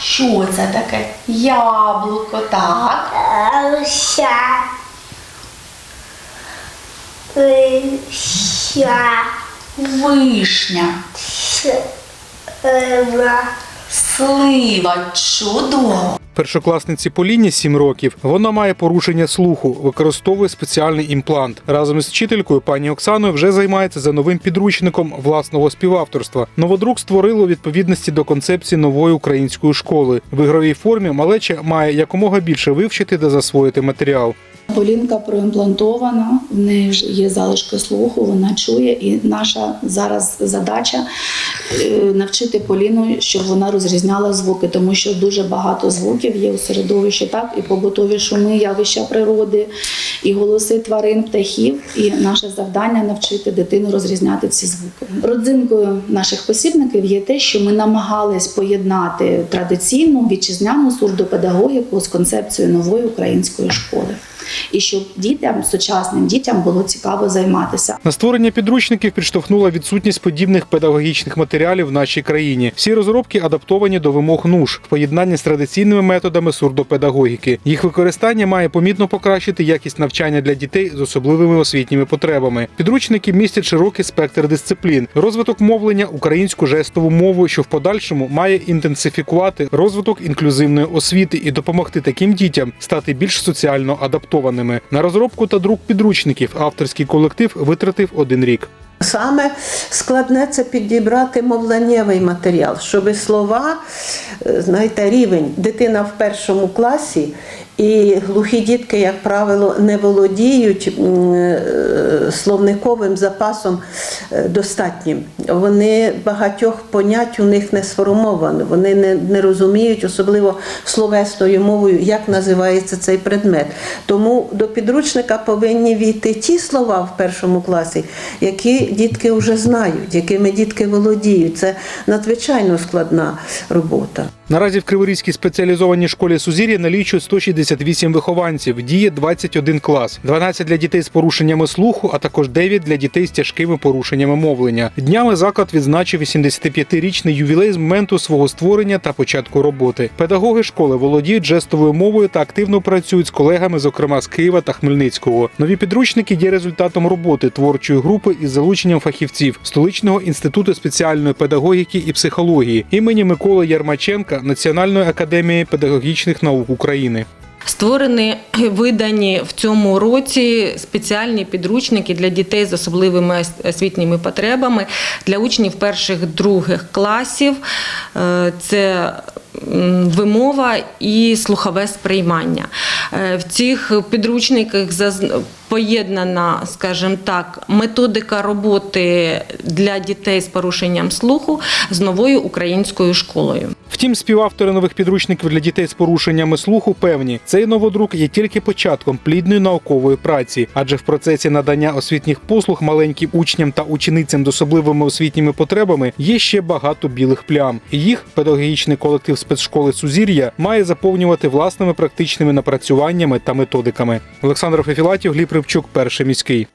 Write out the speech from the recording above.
Що це таке? Яблуко, так. Вишня, слива, чудово. Першокласниці Поліні 7 років. Вона має порушення слуху, використовує спеціальний імплант. Разом із вчителькою пані Оксаною вже займається за новим підручником власного співавторства. Новодрук створили у відповідності до концепції нової української школи. В ігровій формі малеча має якомога більше вивчити та засвоїти матеріал. Полінка проімплантована, в неї вже є залишки слуху, вона чує, і наша зараз задача е, навчити Поліну, щоб вона розрізняла звуки, тому що дуже багато звуків є у середовищі, так і побутові шуми, явища природи, і голоси тварин, птахів. І наше завдання навчити дитину розрізняти ці звуки. Родзинкою наших посібників є те, що ми намагались поєднати традиційну вітчизняну сурдопедагогіку з концепцією нової української школи. І щоб дітям, сучасним дітям було цікаво займатися. На створення підручників підштовхнула відсутність подібних педагогічних матеріалів в нашій країні. Всі розробки адаптовані до вимог НУШ в поєднанні з традиційними методами сурдопедагогіки. Їх використання має помітно покращити якість навчання для дітей з особливими освітніми потребами. Підручники містять широкий спектр дисциплін, розвиток мовлення, українську жестову мову, що в подальшому має інтенсифікувати розвиток інклюзивної освіти і допомогти таким дітям стати більш соціально адаптованими. На розробку та друк підручників авторський колектив витратив один рік. Саме складне це підібрати мовленнєвий матеріал, щоб слова, е, знаєте, рівень дитина в першому класі. І глухі дітки, як правило, не володіють е, словниковим запасом е, достатнім. Вони багатьох понять у них не сформовано. Вони не, не розуміють, особливо словесною мовою, як називається цей предмет. Тому до підручника повинні війти ті слова в першому класі, які дітки вже знають, якими дітки володіють. Це надзвичайно складна робота. Наразі в Криворізькій спеціалізованій школі Сузір'я налічують 168 вихованців, діє 21 клас, 12 для дітей з порушеннями слуху, а також 9 для дітей з тяжкими порушеннями мовлення. Днями заклад відзначив 85-річний ювілей з моменту свого створення та початку роботи. Педагоги школи володіють жестовою мовою та активно працюють з колегами, зокрема з Києва та Хмельницького. Нові підручники є результатом роботи творчої групи із залученням фахівців столичного інституту спеціальної педагогіки і психології імені Миколи Ярмаченка Національної академії педагогічних наук України. Створені видані в цьому році спеціальні підручники для дітей з особливими освітніми потребами для учнів перших других класів. Е, Це вимова і слухове сприймання. Е, В цих підручниках поєднана, скажімо так, методика роботи для дітей з порушенням слуху з новою українською школою. Втім, співавтори нових підручників для дітей з порушеннями слуху певні, цей новодрук є тільки початком плідної наукової праці, адже в процесі надання освітніх послуг маленьким учням та ученицям з особливими освітніми потребами є ще багато білих плям. Їх педагогічний колектив спецшколи Сузір'я має заповнювати власними практичними напрацюваннями та методиками. Олександр Фефілатів, Гліб Рибчук, перший міський.